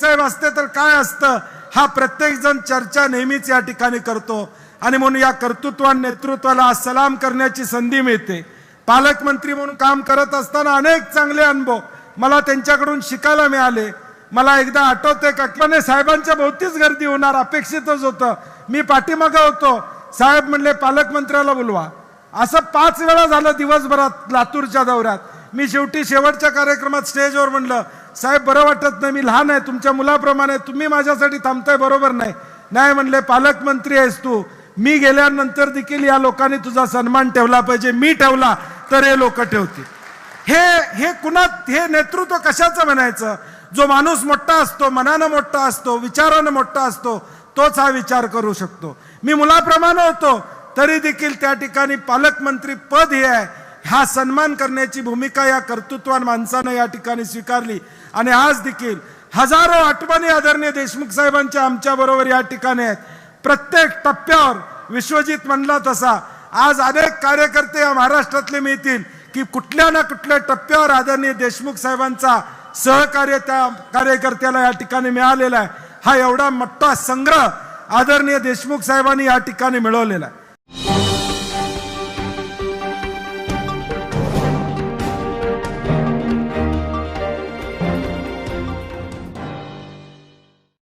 साहेब असते तर काय असतं? हा प्रत्येक जण चर्चा नेहमीच या ठिकाणी करतो. आणि म्हणून या कर्तृत्व नेतृत्वाला सलाम करण्याची संधी मिळते. पालकमंत्री म्हणून काम करत असताना अनेक चांगले अनुभव मला त्यांच्याकडून शिकायला मिळाले. मला एकदा आठवते का साहेबांच्या भोवतीच गर्दी होणार अपेक्षितच होतं. मी पाठीमागं होतो. साहेब म्हणले पालकमंत्र्याला बोलवा. असं पाच वेळा झालं दिवसभरात लातूरच्या दौऱ्यात. मी शेवटी शेवटच्या कार्यक्रमात स्टेजवर म्हणलं साहेब बरं वाटत नाही मी लहान आहे तुमच्या मुलाप्रमाणे तुम्ही माझ्यासाठी थांबताय बरोबर नाही. नाही म्हणले पालकमंत्री आहेस तू. मी गेल्यानंतर देखील या लोकांनी तुझा सन्मान ठेवला पाहिजे. मी ठेवला तर हे लोक ठेवतील. हे हे कुणात हे नेतृत्व कशाचं म्हणायचं? जो माणूस मोठा असतो मनानं मोठा असतो विचारानं मोठा असतो तोच हा विचार करू शकतो. मी मुलाप्रमाणे होतो तरी देखील त्या ठिकाणी पालकमंत्री पद हे आहे. हा सन्मान करण्याची भूमिका या कर्तृत्वान माणसानं या ठिकाणी स्वीकारली. आणि आज देखील हजारो आठवणी आदरणीय देशमुख साहेबांच्या आमच्या बरोबर या ठिकाणी आहेत. प्रत्येक टप्प्यावर विश्वजित म्हणला तसा. आज अनेक कार्यकर्ते या महाराष्ट्रातले मिळतील की कुठल्या ना कुठल्या टप्प्यावर आदरणीय देशमुख साहेबांचा सहकार्य त्या कार्यकर्त्याला या ठिकाणी मिळालेला आहे. हा एवढा मोठा संग्रह आदरणीय देशमुख साहेबांनी या ठिकाणी मिळवलेला आहे.